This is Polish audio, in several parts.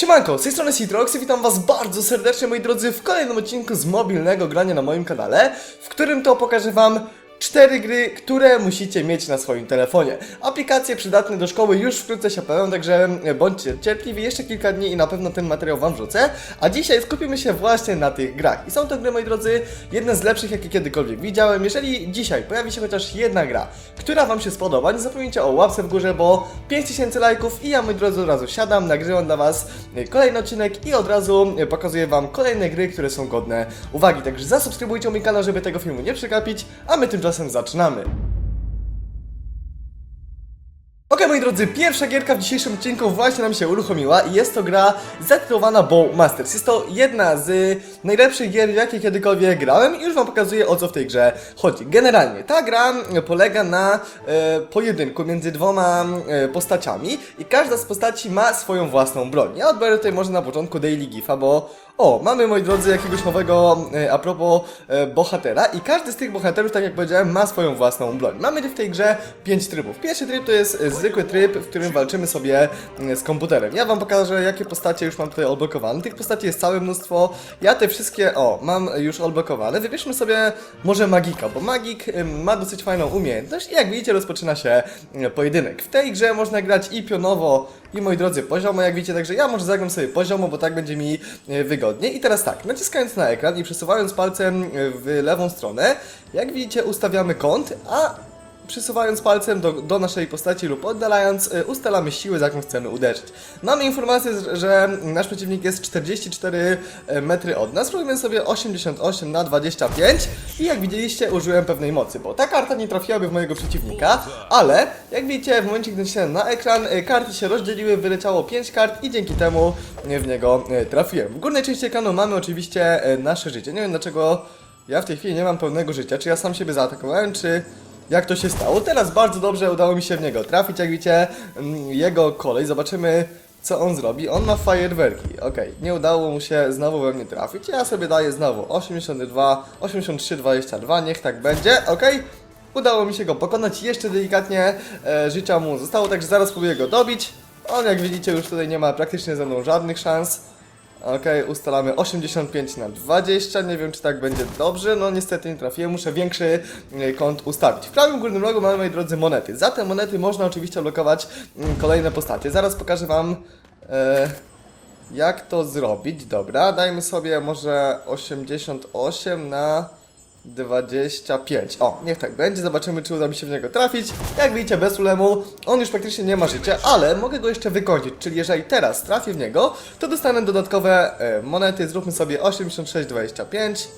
Siemanko, z tej strony Citrox i witam was bardzo serdecznie moi drodzy w kolejnym odcinku z mobilnego grania na moim kanale, w którym to pokażę wam cztery gry, które musicie mieć na swoim telefonie. Aplikacje przydatne do szkoły już wkrótce się pojawią, także bądźcie cierpliwi, jeszcze kilka dni i na pewno ten materiał wam wrzucę. A dzisiaj skupimy się właśnie na tych grach. I są to gry, moi drodzy, jedne z lepszych, jakie kiedykolwiek widziałem. Jeżeli dzisiaj pojawi się chociaż jedna gra, która wam się spodoba, nie zapomnijcie o łapce w górze, bo 5000 lajków i ja, moi drodzy, od razu siadam, nagrywam dla was kolejny odcinek i od razu pokazuję wam kolejne gry, które są godne uwagi. Także zasubskrybujcie mój kanał, żeby tego filmu nie przegapić, a my tymczasem zaczynamy. Ok, moi drodzy, pierwsza gierka w dzisiejszym odcinku właśnie nam się uruchomiła i jest to gra zatytułowana Bow Masters. Jest to jedna z najlepszych gier, jakie kiedykolwiek grałem i już wam pokazuję o co w tej grze chodzi. Generalnie, ta gra polega na e, pojedynku między dwoma e, postaciami i każda z postaci ma swoją własną broń. Ja odbiorę tutaj może na początku Daily Gifa, bo o, mamy moi drodzy jakiegoś nowego e, a propos e, bohatera i każdy z tych bohaterów, tak jak powiedziałem, ma swoją własną broń. Mamy w tej grze pięć trybów. Pierwszy tryb to jest e, zwykły tryb, w którym walczymy sobie e, z komputerem. Ja wam pokażę, jakie postacie już mam tutaj odblokowane. Tych postaci jest całe mnóstwo. Ja te wszystkie, o, mam już odblokowane. Wybierzmy sobie może Magika, bo Magik e, ma dosyć fajną umiejętność i jak widzicie rozpoczyna się pojedynek. W tej grze można grać i pionowo, i moi drodzy poziomo, jak widzicie, także ja może zagram sobie poziomo, bo tak będzie mi e, wygodniej. I teraz tak, naciskając na ekran i przesuwając palcem e, w lewą stronę, jak widzicie ustawiamy kąt, a przesuwając palcem do, do naszej postaci lub oddalając, e, ustalamy siłę, z jaką chcemy uderzyć. Mamy informację, że- nasz przeciwnik jest 44 metry od nas, robimy sobie 88 na 25 i jak widzieliście użyłem pewnej mocy, bo ta karta nie trafiłaby w mojego przeciwnika, ale jak widzicie w momencie gdy nacisnąłem na ekran, e, karty się rozdzieliły, wyleciało 5 kart i dzięki temu w niego trafiłem. W górnej części ekranu mamy oczywiście nasze życie. Nie wiem dlaczego ja w tej chwili nie mam pełnego życia, czy ja sam siebie zaatakowałem, czy jak to się stało. Teraz bardzo dobrze udało mi się w niego trafić, jak widzicie, mm, jego kolej. Zobaczymy, co on zrobi. On ma fajerwerki. Okej, nie udało mu się znowu we mnie trafić. Ja sobie daję znowu 82, 83, 22, niech tak będzie, okej. Udało mi się go pokonać jeszcze delikatnie, e, życia mu zostało, także zaraz spróbuję go dobić. On, jak widzicie, już tutaj nie ma praktycznie ze mną żadnych szans. Okej, ustalamy 85 na 20, nie wiem czy tak będzie dobrze, no niestety nie trafiłem, muszę większy e, kąt ustawić. W prawym górnym rogu mamy, moi drodzy, monety. Za te monety można oczywiście blokować mm, kolejne postacie. Zaraz pokażę wam e, jak to zrobić. Dobra, dajmy sobie może 88 na 25. O, niech tak będzie, zobaczymy czy uda mi się w niego trafić. Jak widzicie, bez problemu, on już praktycznie nie ma życia, ale mogę go jeszcze wykończyć, czyli jeżeli teraz trafię w niego, to dostanę dodatkowe e, monety, zróbmy sobie 86,25.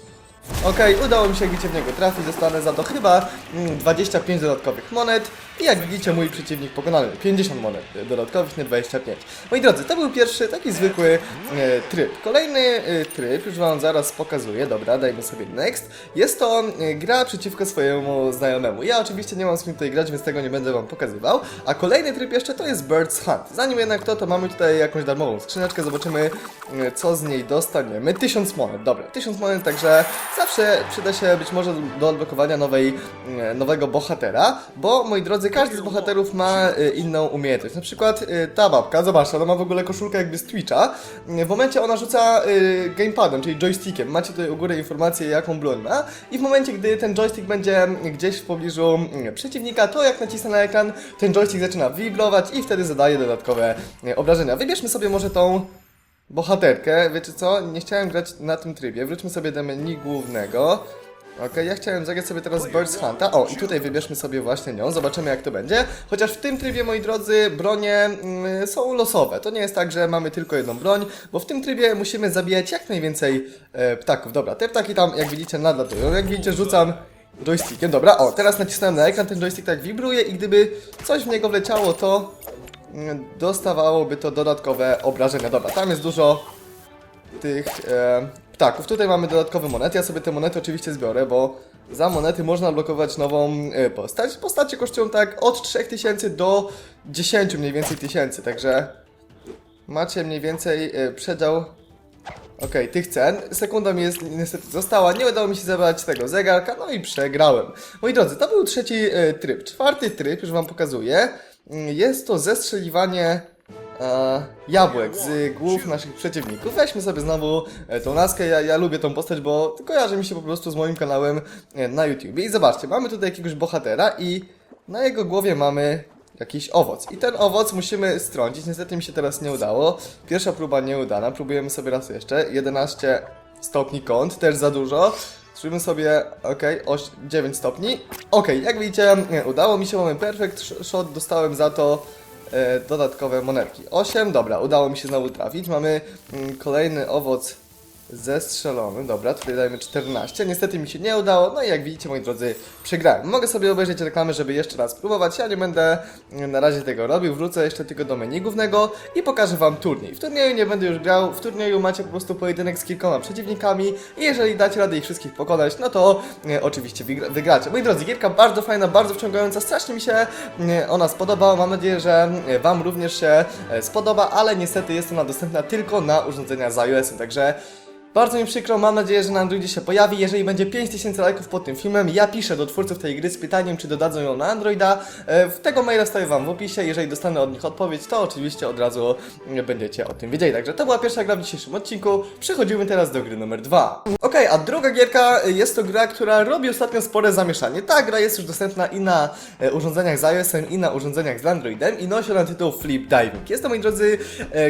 Okej, udało mi się widzicie w niego trafić, dostanę za to chyba mm, 25 dodatkowych monet i jak widzicie mój przeciwnik pokonany 50 monet dodatkowych, nie 25. Moi drodzy, to był pierwszy taki zwykły e, tryb. Kolejny e, tryb, już wam zaraz pokazuję, dobra, dajmy sobie next. Jest to e, gra przeciwko swojemu znajomemu. Ja oczywiście nie mam z kim tutaj grać, więc tego nie będę wam pokazywał. A kolejny tryb jeszcze to jest Birds Hunt. Zanim jednak to, to mamy tutaj jakąś darmową skrzyneczkę, zobaczymy e, co z niej dostaniemy. 1000 monet, dobra, 1000 monet, także zawsze przyda się być może do odblokowania nowej, e, nowego bohatera, bo moi drodzy, każdy z bohaterów ma e, inną umiejętność. Na przykład e, ta babka, zobaczcie, ona ma w ogóle koszulkę jakby z Twitcha. W momencie ona rzuca gamepadem, czyli joystickiem. Macie tutaj u góry informację jaką broń ma i w momencie gdy ten joystick będzie gdzieś w pobliżu mm, przeciwnika, to jak nacisnę na ekran, ten joystick zaczyna wibrować i wtedy zadaje dodatkowe obrażenia. Wybierzmy sobie może tą bohaterkę. Wiecie co? Nie chciałem grać na tym trybie. Wróćmy sobie do menu głównego. Okej, ja chciałem zagrać sobie teraz Birds Hunta. O, i tutaj wybierzmy sobie właśnie nią, zobaczymy jak to będzie. Chociaż w tym trybie, moi drodzy, bronie mm, są losowe. To nie jest tak, że mamy tylko jedną broń, bo w tym trybie musimy zabijać jak najwięcej e, ptaków. Dobra, te ptaki tam, jak widzicie, nadlatują. Jak widzicie, rzucam joystickiem. Dobra, o, teraz nacisnąłem na ekran, ten joystick tak wibruje i gdyby coś w niego wleciało, to dostawałoby to dodatkowe obrażenia. Dobra, tam jest dużo tych e, ptaków. Tutaj mamy dodatkowe monety. Ja sobie te monety oczywiście zbiorę, bo za monety można blokować nową e, postać. Postacie kosztują tak od 3000 do 10 mniej więcej tysięcy, także macie mniej więcej e, przedział Okej, tych cen. Sekunda mi jest niestety została, nie udało mi się zebrać tego zegarka, no i przegrałem. Moi drodzy, to był trzeci e, tryb. Czwarty tryb, już wam pokazuję. Mm, Jest to zestrzeliwanie e, jabłek z głów naszych przeciwników. Weźmy sobie znowu e, tą laskę, ja, ja lubię tą postać, bo kojarzy mi się po prostu z moim kanałem e, na YouTube. I zobaczcie, mamy tutaj jakiegoś bohatera i na jego głowie mamy jakiś owoc. I ten owoc musimy strącić. Niestety mi się teraz nie udało. Pierwsza próba nieudana. Próbujemy sobie raz jeszcze. 11 stopni kąt, też za dużo. Zróbmy sobie, ok, 9 stopni. Ok, jak widzicie, nie, udało mi się, mamy perfect sh- shot, dostałem za to e, dodatkowe monetki. 8, dobra, udało mi się znowu trafić. Mamy mm, kolejny owoc zestrzelony, dobra, tutaj dajemy 14. Niestety mi się nie udało, no i jak widzicie, moi drodzy, przegrałem. Mogę sobie obejrzeć reklamę, żeby jeszcze raz próbować. Ja nie będę na razie tego robił, wrócę jeszcze tylko do menu głównego i pokażę wam turniej. W turnieju nie będę już grał, w turnieju macie po prostu pojedynek z kilkoma przeciwnikami i jeżeli dacie radę ich wszystkich pokonać, no to e, oczywiście wygra wygracie. Moi drodzy, gierka bardzo fajna, bardzo wciągająca, strasznie mi się e, ona spodobała. Mam nadzieję, że e, wam również się e, spodoba, ale niestety jest ona dostępna tylko na urządzenia z iOS-em, także bardzo mi przykro, mam nadzieję, że na Androidzie się pojawi. Jeżeli będzie 5000 lajków pod tym filmem, ja piszę do twórców tej gry z pytaniem, czy dodadzą ją na Androida. E, tego maila stawię wam w opisie. Jeżeli dostanę od nich odpowiedź, to oczywiście od razu mm, będziecie o tym wiedzieli. Także to była pierwsza gra w dzisiejszym odcinku. Przechodzimy teraz do gry numer dwa. Okej, a druga gierka e, jest to gra, która robi ostatnio spore zamieszanie. Ta gra jest już dostępna i na e, urządzeniach z iOS-em, i na urządzeniach z Androidem i nosi ona tytuł Flip Diving. Jest to, moi drodzy,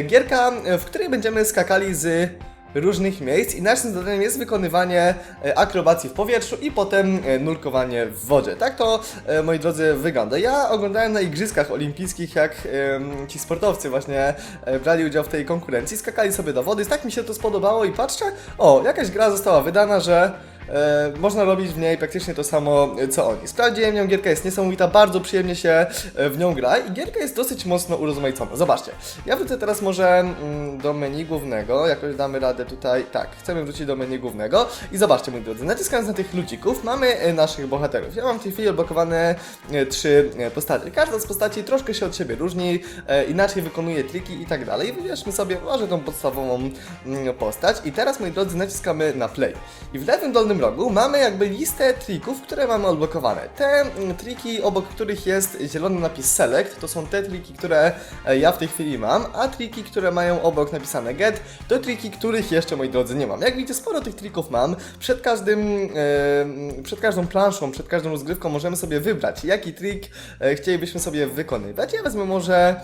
gierka, w której będziemy skakali z różnych miejsc i naszym zadaniem jest wykonywanie e, akrobacji w powietrzu i potem e, nurkowanie w wodzie. Tak to, e, moi drodzy, wygląda. Ja oglądałem na igrzyskach olimpijskich, jak ci sportowcy właśnie brali udział w tej konkurencji, skakali sobie do wody, tak mi się to spodobało i patrzę, o, jakaś gra została wydana, że można robić w niej praktycznie to samo, e, co oni. Sprawdziłem ją, gierka jest niesamowita, bardzo przyjemnie się e, w nią gra i gierka jest dosyć mocno urozmaicona. Zobaczcie, ja wrócę teraz może mm, do menu głównego, jakoś damy radę tutaj, tak, chcemy wrócić do menu głównego i zobaczcie, moi drodzy, naciskając na tych ludzików mamy e, naszych bohaterów. Ja mam w tej chwili odblokowane e, trzy e, postacie. Każda z postaci troszkę się od siebie różni, e, inaczej wykonuje triki i tak dalej. Wybierzmy sobie może tą podstawową mm, postać i teraz, moi drodzy, naciskamy na play. I w lewym dolnym rogu mamy jakby listę trików, które mamy odblokowane. Te mm, triki, obok których jest zielony napis select, to są te triki, które e, ja w tej chwili mam, a triki, które mają obok napisane get, to triki, których jeszcze, moi drodzy, nie mam. Jak widzicie, sporo tych trików mam. Przed każdym, e, przed każdą planszą, przed każdą rozgrywką możemy sobie wybrać, jaki trik e, chcielibyśmy sobie wykonywać. Ja wezmę może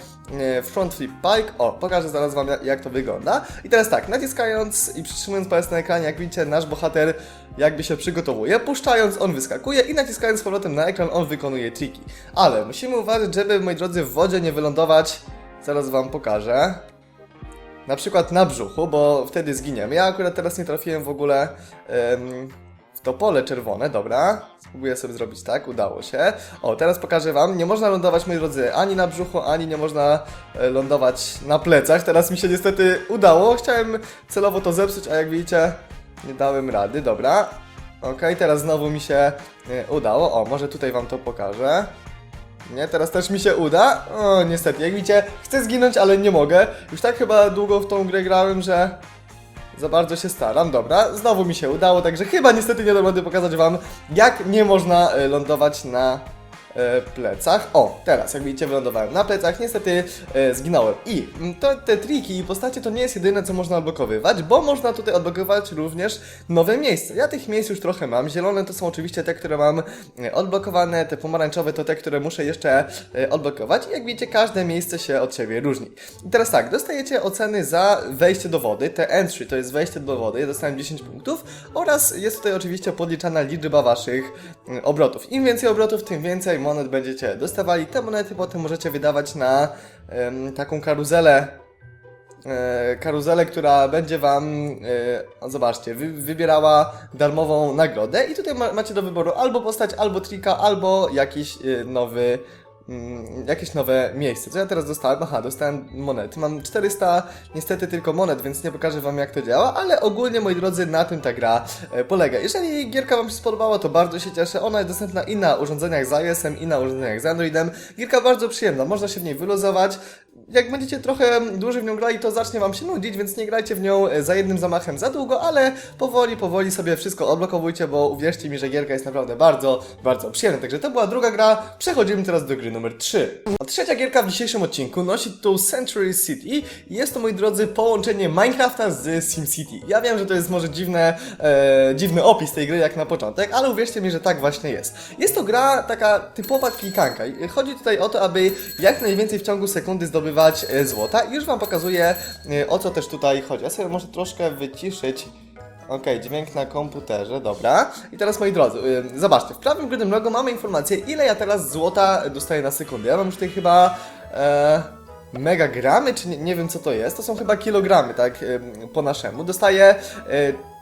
front flip pike. O, pokażę zaraz wam jak to wygląda. I teraz tak, naciskając i przytrzymując palec na ekranie, jak widzicie, nasz bohater jakby się przygotowuje. Puszczając, on wyskakuje i naciskając z powrotem na ekran, on wykonuje triki. Ale musimy uważać, żeby, moi drodzy, w wodzie nie wylądować. Zaraz wam pokażę. Na przykład na brzuchu, bo wtedy zginiemy. Ja akurat teraz nie trafiłem w ogóle em, w to pole czerwone, dobra. Spróbuję sobie zrobić tak, udało się. O, teraz pokażę wam, nie można lądować, moi drodzy, ani na brzuchu, ani nie można e, lądować na plecach. Teraz mi się niestety udało. Chciałem celowo to zepsuć, a jak widzicie, nie dałem rady, dobra. Okej, teraz znowu mi się e, udało. O, może tutaj wam to pokażę. Nie, teraz też mi się uda. O, niestety, jak widzicie, chcę zginąć, ale nie mogę. Już tak chyba długo w tą grę grałem, że za bardzo się staram. Dobra, znowu mi się udało, także chyba niestety nie dam rady pokazać wam, jak nie można e, lądować na plecach. O, teraz jak widzicie wylądowałem na plecach, niestety e, zginąłem. I mm, to, te triki i postacie to nie jest jedyne co można odblokowywać, bo można tutaj odblokować również nowe miejsca. Ja tych miejsc już trochę mam. Zielone to są oczywiście te, które mam e, odblokowane, te pomarańczowe to te, które muszę jeszcze e, odblokować. I jak widzicie, każde miejsce się od siebie różni. I teraz tak, dostajecie oceny za wejście do wody. Te entry to jest wejście do wody, ja dostałem 10 punktów oraz jest tutaj oczywiście podliczana liczba waszych obrotów. Im więcej obrotów, tym więcej monet będziecie dostawali. Te monety potem możecie wydawać na taką karuzelę e, karuzelę, która będzie Wam, e, zobaczcie, wy, wybierała darmową nagrodę i tutaj ma, macie do wyboru albo postać, albo trika, albo jakiś e, nowy mm, jakieś nowe miejsce. Co ja teraz dostałem? Aha, dostałem monety. Mam 400 niestety tylko monet, więc nie pokażę wam jak to działa, ale ogólnie moi drodzy na tym ta gra e, polega. Jeżeli gierka wam się spodobała, to bardzo się cieszę. Ona jest dostępna i na urządzeniach z iOS-em, i na urządzeniach z Androidem. Gierka bardzo przyjemna, można się w niej wyluzować. Jak będziecie trochę dłużej w nią grali, to zacznie wam się nudzić, więc nie grajcie w nią e, za jednym zamachem za długo, ale powoli, powoli sobie wszystko odblokowujcie, bo uwierzcie mi, że gierka jest naprawdę bardzo, bardzo przyjemna. Także to była druga gra. Przechodzimy teraz do gry numer numer 3. A trzecia gierka w dzisiejszym odcinku nosi tytuł Century City i jest to, moi drodzy, połączenie Minecrafta z SimCity. Ja wiem, że to jest może dziwne, e, dziwny opis tej gry jak na początek, ale uwierzcie mi, że tak właśnie jest. Jest to gra taka typowa klikanka. Chodzi tutaj o to, aby jak najwięcej w ciągu sekundy zdobywać e, złota i już Wam pokazuję e, o co też tutaj chodzi. Ja sobie może troszkę wyciszyć Okej, dźwięk na komputerze, dobra. I teraz moi drodzy, yy, zobaczcie, w prawym górnym rogu mamy informację, ile ja teraz złota dostaję na sekundę. Ja mam już tutaj chyba e, megagramy, czy nie, nie wiem co to jest. To są chyba kilogramy, tak ym, po naszemu. Dostaję e,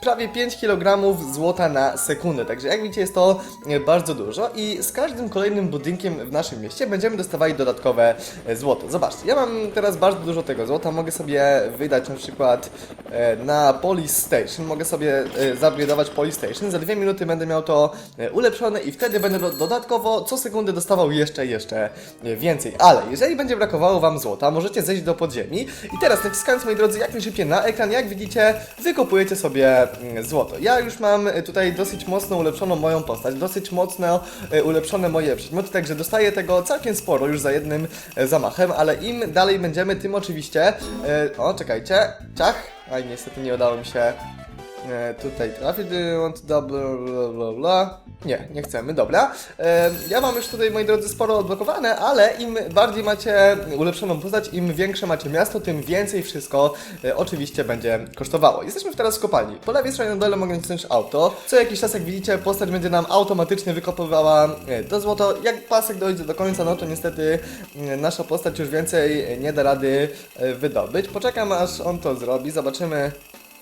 prawie 5 kg złota na sekundę, także jak widzicie jest to e, bardzo dużo i z każdym kolejnym budynkiem w naszym mieście będziemy dostawali dodatkowe e, złoto. Zobaczcie, ja mam teraz bardzo dużo tego złota, mogę sobie wydać na przykład e, na Police Station, mogę sobie zaupgrade'ować Police Station, za dwie minuty będę miał to ulepszone i wtedy będę do, dodatkowo co sekundę dostawał jeszcze, jeszcze więcej. Ale jeżeli będzie brakowało Wam złota, możecie zejść do podziemi. I teraz naciskając, moi drodzy, jak najszybciej na ekran, jak widzicie, wykopujecie sobie złoto. Ja już mam e, tutaj dosyć mocno ulepszoną moją postać, dosyć mocno e, ulepszone moje przedmioty, także dostaję tego całkiem sporo już za jednym e, zamachem, ale im dalej będziemy, tym oczywiście... E, o, czekajcie, ciach, aj niestety nie udało mi się e, tutaj trafić, do you want double, bla bla bla. Nie, nie chcemy, dobra. E, ja mam już tutaj, moi drodzy, sporo odblokowane, ale im bardziej macie ulepszoną postać, im większe macie miasto, tym więcej wszystko e, oczywiście będzie kosztowało. Jesteśmy teraz w kopalni. Po lewej stronie na dole mogę nacisnąć auto. Co jakiś czas, jak widzicie, postać będzie nam automatycznie wykopywała e, to złoto. Jak pasek dojdzie do końca, no to niestety e, nasza postać już więcej nie da rady e, wydobyć. Poczekam, aż on to zrobi, zobaczymy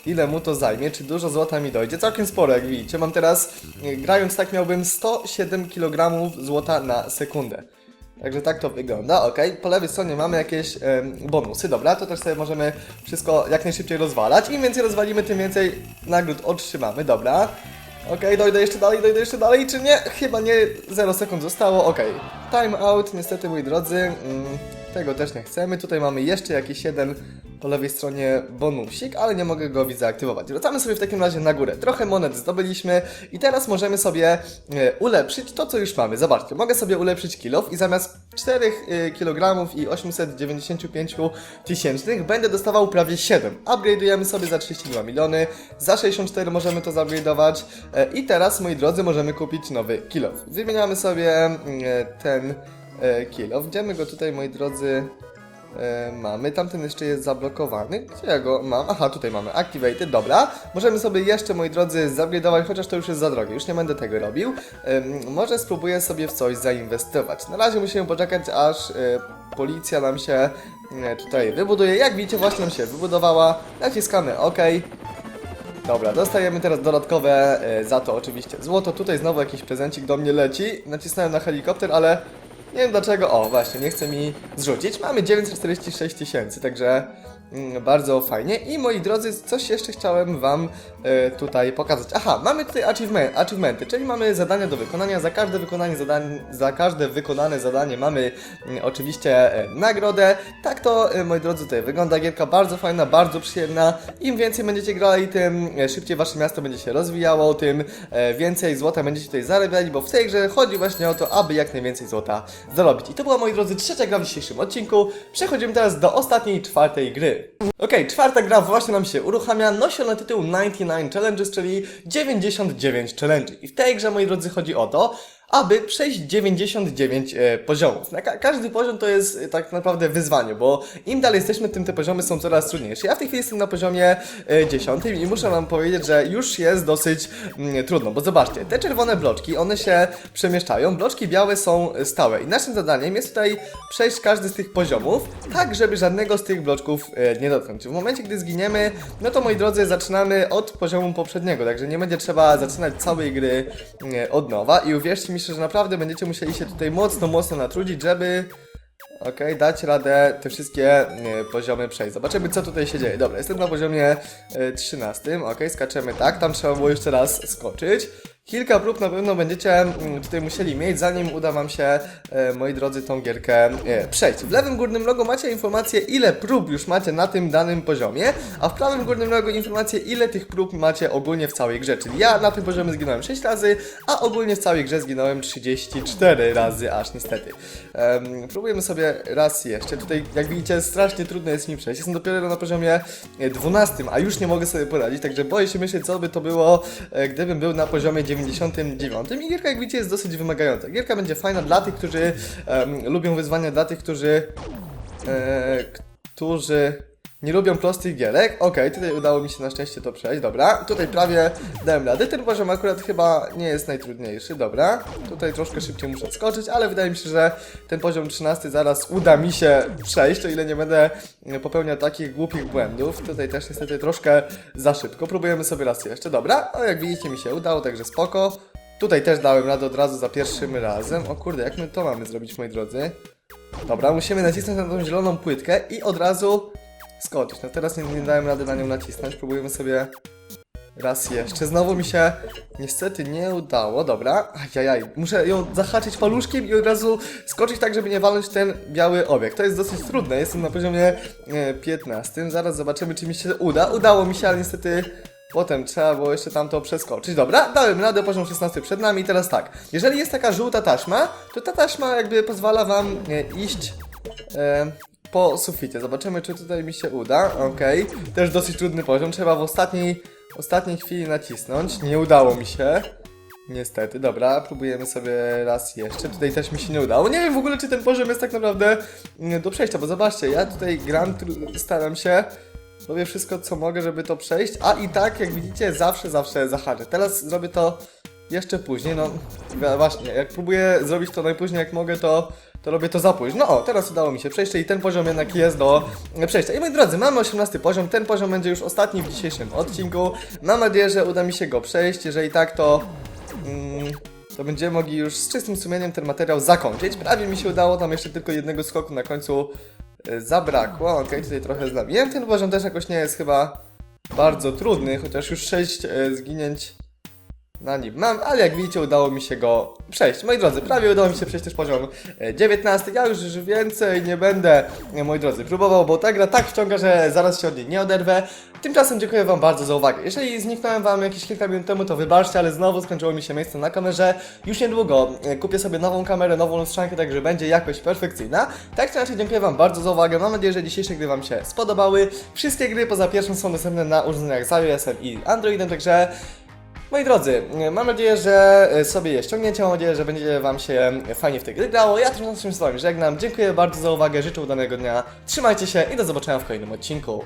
ile mu to zajmie, czy dużo złota mi dojdzie. Całkiem sporo, jak widzicie. Mam teraz, e, grając tak, miałbym 107 kg złota na sekundę. Także tak to wygląda, ok. Po lewej stronie mamy jakieś em, bonusy, dobra, to też sobie możemy wszystko jak najszybciej rozwalać. Im więcej rozwalimy, tym więcej nagród otrzymamy, dobra. Okej, dojdę jeszcze dalej, dojdę jeszcze dalej, czy nie? Chyba nie, 0 sekund zostało, okej. Time out, niestety moi drodzy, mm, tego też nie chcemy. Tutaj mamy jeszcze jakiś jeden po lewej stronie bonusik, ale nie mogę go widzę aktywować. Wracamy sobie w takim razie na górę. Trochę monet zdobyliśmy i teraz możemy sobie e, ulepszyć to, co już mamy. Zobaczcie, mogę sobie ulepszyć kilof i zamiast 4 e, kg i 895 tysięcznych będę dostawał prawie 7. Upgrade'ujemy sobie za 32 miliony, za 64 możemy to zupgrade'ować e, i teraz, moi drodzy, możemy kupić nowy kilof. Wymieniamy sobie mm, ten kilof. Idziemy go tutaj, moi drodzy, E, mamy, tamten jeszcze jest zablokowany. Gdzie ja go mam? Aha, tutaj mamy Activated, dobra. Możemy sobie jeszcze, moi drodzy, zupgrade'ować, chociaż to już jest za drogie, już nie będę tego robił. Może spróbuję sobie w coś zainwestować. Na razie musimy poczekać, aż e, policja nam się e, tutaj wybuduje. Jak widzicie, właśnie nam się wybudowała. Naciskamy OK. Dobra, dostajemy teraz dodatkowe za to oczywiście złoto. Tutaj znowu jakiś prezencik do mnie leci. Nacisnąłem na helikopter, ale nie wiem dlaczego. O, właśnie, nie chce mi zrzucić. Mamy 946 tysięcy, także bardzo fajnie. I moi drodzy, coś jeszcze chciałem Wam e, tutaj pokazać. Aha, mamy tutaj achievement, achievementy, czyli mamy zadania do wykonania. Za każde wykonanie zadań, za każde wykonane zadanie mamy mm, oczywiście e, nagrodę. Tak to, e, moi drodzy, tutaj wygląda gierka bardzo fajna, bardzo przyjemna. Im więcej będziecie grali, tym e, szybciej Wasze miasto będzie się rozwijało, tym e, więcej złota będziecie tutaj zarabiali, bo w tej grze chodzi właśnie o to, aby jak najwięcej złota zarobić. I to była, moi drodzy, trzecia gra w dzisiejszym odcinku. Przechodzimy teraz do ostatniej, czwartej gry. Okej, czwarta gra właśnie nam się uruchamia. Nosi ona tytuł 99 Challenges, czyli 99 challenge. I w tej grze, moi drodzy, chodzi o to, aby przejść 99 e, poziomów. Ka każdy poziom to jest e, tak naprawdę wyzwanie, bo im dalej jesteśmy, tym te poziomy są coraz trudniejsze. Ja w tej chwili jestem na poziomie e, 10 i muszę wam powiedzieć, że już jest dosyć mm, trudno, bo zobaczcie, te czerwone bloczki, one się przemieszczają, bloczki białe są stałe i naszym zadaniem jest tutaj przejść każdy z tych poziomów, tak żeby żadnego z tych bloczków e, nie dotknąć. W momencie, gdy zginiemy, no to moi drodzy, zaczynamy od poziomu poprzedniego, także nie będzie trzeba zaczynać całej gry e, od nowa i uwierzcie mi, że naprawdę będziecie musieli się tutaj mocno, mocno natrudzić, żeby Okej, dać radę te wszystkie e, poziomy przejść. Zobaczymy, co tutaj się dzieje. Dobra, jestem na poziomie e, 13. Okej, skaczemy tak. Tam trzeba było jeszcze raz skoczyć. Kilka prób na pewno będziecie mm, tutaj musieli mieć, zanim uda Wam się, e, moi drodzy, tą gierkę przejść. W lewym górnym rogu macie informację, ile prób już macie na tym danym poziomie, a w prawym górnym rogu informację, ile tych prób macie ogólnie w całej grze. Czyli ja na tym poziomie zginąłem 6 razy, a ogólnie w całej grze zginąłem 34 razy, aż niestety. Em, próbujemy sobie raz jeszcze. Tutaj, jak widzicie, strasznie trudno jest mi przejść. Jestem dopiero na poziomie e, 12, a już nie mogę sobie poradzić, także boję się myśleć, co by to było, e, gdybym był na poziomie 99. I gierka, jak widzicie, jest dosyć wymagająca. Gierka będzie fajna dla tych, którzy em, lubią wyzwania, dla tych, którzy, e, którzy nie lubią prostych gierek. Okej, tutaj udało mi się na szczęście to przejść, dobra. Tutaj prawie dałem radę. Ten poziom akurat chyba nie jest najtrudniejszy, dobra. Tutaj troszkę szybciej muszę skoczyć, ale wydaje mi się, że ten poziom 13 zaraz uda mi się przejść, o ile nie będę popełniał takich głupich błędów. Tutaj też niestety troszkę za szybko. Próbujemy sobie raz jeszcze, dobra. O, jak widzicie mi się udało, także spoko. Tutaj też dałem radę od razu za pierwszym razem. O kurde, jak my to mamy zrobić, moi drodzy? Dobra, musimy nacisnąć na tą zieloną płytkę i od razu skoczyć. No teraz nie, nie dałem rady na nią nacisnąć. Próbujemy sobie raz jeszcze. Znowu mi się niestety nie udało. Dobra, ajajaj. Muszę ją zahaczyć paluszkiem i od razu skoczyć tak, żeby nie walnąć ten biały obiekt. To jest dosyć trudne. Jestem na poziomie e, 15. Zaraz zobaczymy, czy mi się uda. Udało mi się, ale niestety Potem trzeba było jeszcze tamto przeskoczyć. Dobra, dałem radę, poziom 16 przed nami. I teraz tak, jeżeli jest taka żółta taśma, to ta taśma jakby pozwala wam e, iść e, po suficie. Zobaczymy, czy tutaj mi się uda. Okej, też dosyć trudny poziom. Trzeba w ostatniej, ostatniej chwili nacisnąć. Nie udało mi się. Niestety, dobra, próbujemy sobie raz jeszcze. Tutaj też mi się nie udało. Nie wiem w ogóle, czy ten poziom jest tak naprawdę mm, do przejścia, bo zobaczcie, ja tutaj gram, staram się, robię wszystko, co mogę, żeby to przejść, a i tak, jak widzicie, zawsze, zawsze zahaczę. Teraz zrobię to jeszcze później, no właśnie, jak próbuję zrobić to najpóźniej jak mogę, to, to robię to za późno. No o, teraz udało mi się przejść i ten poziom jednak jest do przejścia. I moi drodzy, mamy 18 poziom, ten poziom będzie już ostatni w dzisiejszym odcinku. Mam nadzieję, że uda mi się go przejść, jeżeli tak, to... Mm, to będziemy mogli już z czystym sumieniem ten materiał zakończyć. Prawie mi się udało, tam jeszcze tylko jednego skoku na końcu e, zabrakło. Okej, tutaj trochę zlabiłem. Ten poziom też jakoś nie jest chyba bardzo trudny, chociaż już 6 e, zginięć na nim mam, ale jak widzicie udało mi się go przejść. Moi drodzy, prawie udało mi się przejść też poziom e, 19. Ja już więcej nie będę, e, moi drodzy, próbował, bo ta gra tak wciąga, że zaraz się od niej nie oderwę. Tymczasem dziękuję Wam bardzo za uwagę. Jeżeli zniknąłem Wam jakieś kilka minut temu, to wybaczcie, ale znowu skończyło mi się miejsce na kamerze. Już niedługo e, kupię sobie nową kamerę, nową lustrzankę, także będzie jakość perfekcyjna. Tak czy inaczej, dziękuję Wam bardzo za uwagę. Mam nadzieję, że dzisiejsze gry Wam się spodobały. Wszystkie gry poza pierwszą są dostępne na urządzeniach z iOS-em i Androidem, także Moi drodzy, mam nadzieję, że sobie je ściągniecie, mam nadzieję, że będzie Wam się fajnie w tej gry grało. Ja tymczasem się z Wami żegnam, dziękuję bardzo za uwagę, życzę udanego dnia, trzymajcie się i do zobaczenia w kolejnym odcinku.